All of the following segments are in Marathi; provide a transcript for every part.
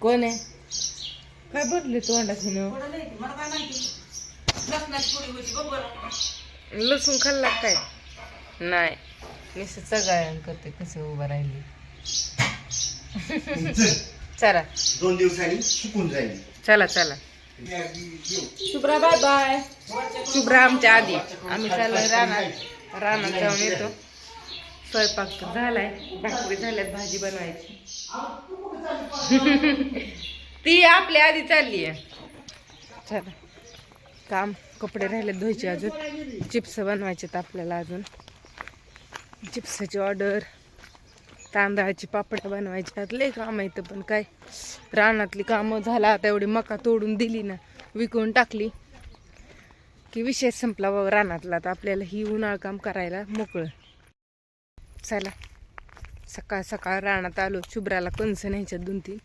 कोण आहे? काय बदले तोंडाची न लसूण खाल्ला काय? नाही. नुसतं सगळ्यां करते कसं उभं राहिली. चला. दोन दिवसांनी शिकून जाईल चला चला. शुभ्रा बाय बाय शुभ्रा आमच्या आधी. आम्ही चाललोय रानात. रानात जाऊन येतो. स्वयंपाक तर झालाय भाकरी झाल्यात भाजी बनवायची. ती आपल्या आधी चालली आहे चला काम कपडे राहिले धुवायचे अजून. चिप्स बनवायचेत आपल्याला अजून. चिप्सची ऑर्डर. तांदळाची पापड बनवायची. लय काम येतं पण काय. रानातली कामं झाला आता एवढी मका तोडून दिली ना विकून टाकली. की विषय संपला बाबा रानातला. तर आपल्याला ही उन्हाळ काम करायला मोकळं. चला. सकाळ सकाळ रानात आलो. शुभ्राला कंस न्यायच्या दोन तीन.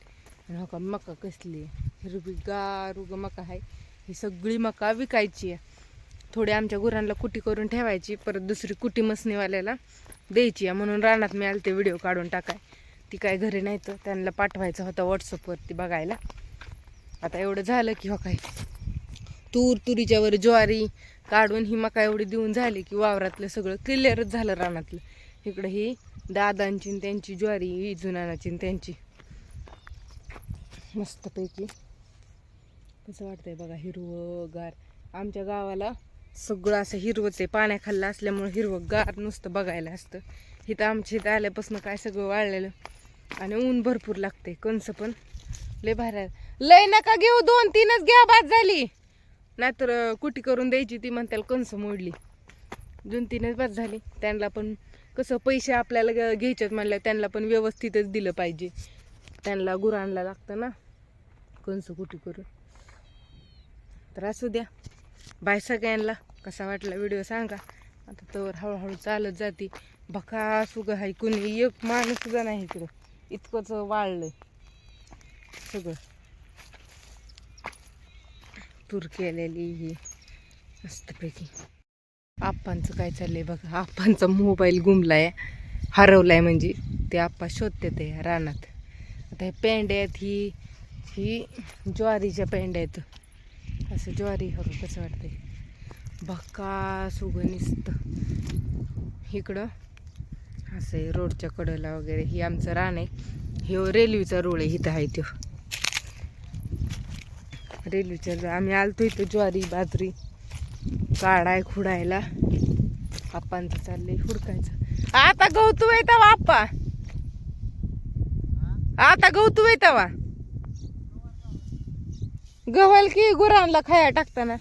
आणि हो का मका कसली आहे? हिरवी गार उग मका आहे. ही सगळी मका विकायची आहे. थोडी आमच्या गुरांना कुटी करून ठेवायची. परत दुसरी कुटी मसनीवाल्याला द्यायची आहे. म्हणून रानात मी आले ते व्हिडिओ काढून टाकाय. ती काय घरी नाही तर त्यांना पाठवायचा होता व्हॉट्सअपवरती बघायला. आता एवढं झालं की हो काय. तूर तुरीच्यावर ज्वारी काढून ही मका एवढी देऊन झाली की वावरातलं सगळं क्लिअरच झालं रानातलं. इकडं ही दादांची त्यांची ज्वारी इजुनानाची जुनानाची त्यांची. मस्तपैकी. कसं वाटतंय बघा हिरवगार. आमच्या गावाला सगळं असं हिरवंच आहे. पाण्याखाल्लं असल्यामुळं हिरवं गार नुसतं बघायला असतं. इथं आमच्या इथं आल्यापासून काय सगळं वाळलेलं. आणि ऊन भरपूर लागते कंस पण लय भारी लय नका घेऊ दोन तीनच घ्या बाद झाली. नाहीतर कुटी करून द्यायची ती म्हणताल कंस मोडली. दोन तीनच बाद झाली. त्यांना पण कसं पैसे आपल्याला घ्यायच्यात म्हणलं त्यांना पण व्यवस्थितच दिलं पाहिजे. त्यांना गुरांना लागतं ना. कंस कुटी करून. तर असू द्या. बाय सगळ्यांना. कसा वाटला व्हिडिओ सांगा. आता तर हळूहळू चालत जाते. बका सुग हाय कुणी. एक माणूस सुद्धा नाही इकडं. इतकंच वाळलंय सगळं. तूर केलेली ही मस्तपैकी. आप्पांचं काय चाललंय बघा. आप्पांचा मोबाईल गुमलाय. हरवलाय म्हणजे. ते आप्पा शोधते ते रानात. आता हे पेंड्या आहेत ही ही ज्वारीच्या पेंड्या आहेत. असं ज्वारी हवं कसं वाटतंय? बक्का सुगनिस्त इकडं असं आहे रोडच्या कडेला वगैरे ही आमचं रान आहे. हे रेल्वेचा रोड आहे इथं आहे तो. रेल्वेच्या आम्ही आलतो इथं ज्वारी बाजरी. काढाय खुडायला. आप्पांचं चाललंय हुडकायचं. आता गवतू येता आप्पा. आता गवतू येतावा गव्हाल की गुरांना खाया टाकताना.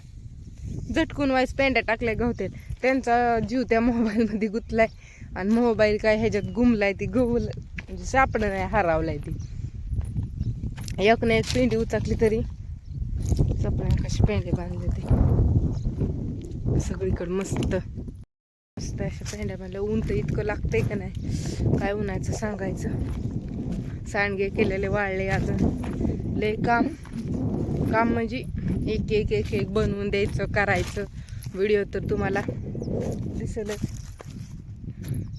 झटकून वाईस पेंड्या टाकल्या गवते त्यांचा जीव त्या मोबाईलमध्ये गुतलाय. आणि मोबाईल काय ह्याच्यात गुमलाय ती गहू म्हणजे सापडं नाही हरावलाय ती. एक ना एक पेंडी उचाकली तरी. सपना कशी पेंडे बांधले ते. सगळीकडं मस्त. मस्त अशा पेंड्या बांधल्या ऊन तर इतकं लागतंय का नाही? काय उन्हाचं सांगायचं? सांडगे केलेले वाळले अजून लय काम. काम म्हणजे एक एक एक एक बनवून द्यायचं करायचं. व्हिडिओ तर तुम्हाला दिसेलच.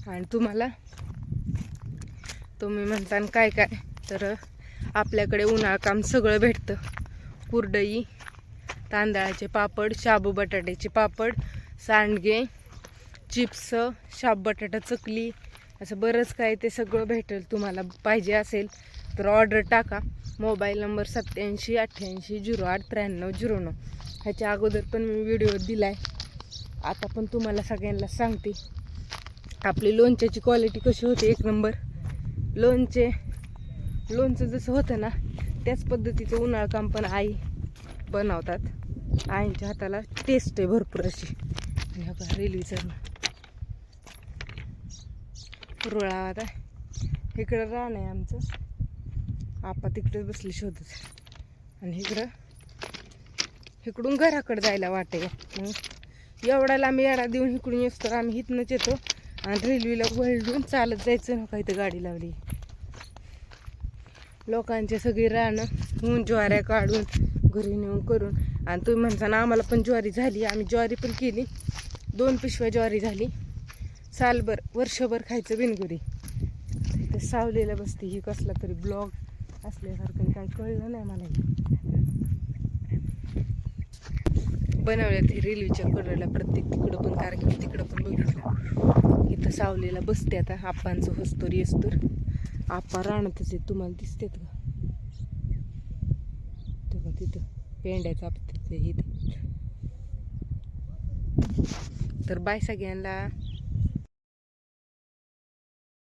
आणि तुम्हाला? तुम्ही म्हणता काय काय? तर आपल्याकडे उन्हाळ काम सगळं भेटतं. कुरडई तांदळाचे पापड शाबू बटाट्याचे पापड सांडगे चिप्स शाब बटाटा चकली असं बरंच काय ते सगळं भेटेल तुम्हाला पाहिजे असेल तर ऑर्डर टाका. मोबाईल नंबर सत्याऐंशी अठ्ठ्याऐंशी झिरो आठ त्र्याण्णव झिरो नऊ. ह्याच्या अगोदर पण मी व्हिडिओ दिला आहे आता पण तुम्हाला सगळ्यांना सांगते. आपली लोणच्याची क्वालिटी कशी होते? एक नंबर. लोणचे लोणचं जसं होतं ना त्याच पद्धतीचं उन्हाळ काम पण आई बनवतात. आईच्या हाताला टेस्ट आहे भरपूर अशी. आणि हा रेल्वेचा रेल्वेचं रुळा आता. इकडं रान आहे आमचं. आपा तिकडे बसली शोधत. आणि इकडं इकडून घराकडे जायला वाटे. मग एवढा लांब येडा देऊन इकडून येस तर आम्ही इथनंच येतो. आणि रेल्वेला वळून चालत जायचं नका इथं गाडी लावली. लोकांचे सगळी रानं ऊन ज्वाऱ्या काढून घरी नेऊन करून. आणि तुम्ही म्हणता ना आम्हाला पण ज्वारी झाली. आम्ही ज्वारी पण केली. दोन पिशव्या ज्वारी झाली. सालभर वर्षभर खायचं बिनगुरी. इथं सावलेला बसते ही कसला तरी ब्लॉग असल्यासारखं काही कळलं नाही मला हे. बनवल्यात रेल्वेच्या कडेला प्रत्येक तिकडं पण कारखाना तिकडं पण बघितलं. इथं सावलीला बसते आता. आप्पांचं हस्तोर येस्तोर आप्पा राहणारच आहे तुम्हाला दिसतेत का? तिथं. पेंड्याचं आपत्याचं इथं. तर बाय सगळ्यांना.